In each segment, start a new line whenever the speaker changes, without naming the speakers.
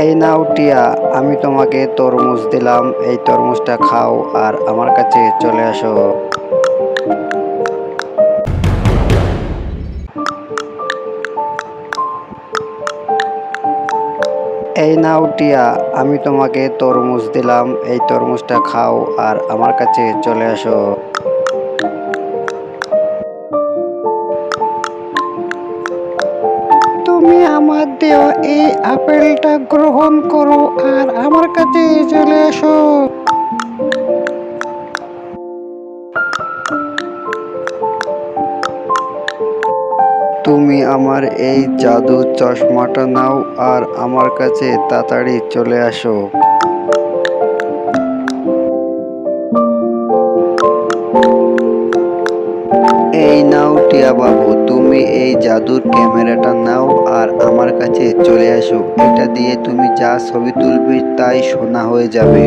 এই নাও টিয়া আমি তোমাকে তরমুজ দিলাম, এই তরমুজটা খাও আর আমার কাছে চলে আসো। এই নাও টিয়া আমি তোমাকে তরমুজ দিলাম, এই তরমুজটা খাও আর আমার কাছে চলে আসো। তুমি দিও এই আপেলটা গ্রহণ করো আর আমার কাছে চলে এসো। তুমি আমার এই জাদু চশমাটা নাও আর আমার কাছে তাড়াতাড়ি চলে আসো। নাও টিয়া বাবু, তুমি এই জাদুর ক্যামেরাটা নাও আর আমার কাছে চলে আসো। এটা দিয়ে তুমি যা ছবি তুলবে তাই সোনা হয়ে যাবে।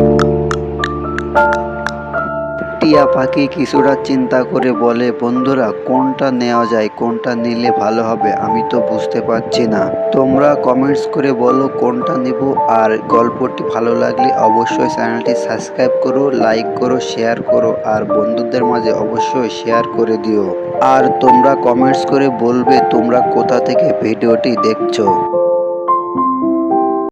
টিয়া পাখি কিছুটা চিন্তা করে বলে, বন্ধুরা, কোনটা নেওয়া যায়, কোনটা নিলে ভালো হবে? আমি তো বুঝতে পারছি না। তোমরা কমেন্টস করে বলো কোনটা নিব আর গল্পটি ভালো লাগলে অবশ্যই চ্যানেলটি সাবস্ক্রাইব করো লাইক করো শেয়ার করো আর বন্ধুদের মাঝে অবশ্যই শেয়ার করে দিও। আর তোমরা কমেন্টস করে বলবে তোমরা কোথা থেকে ভিডিওটি দেখছ।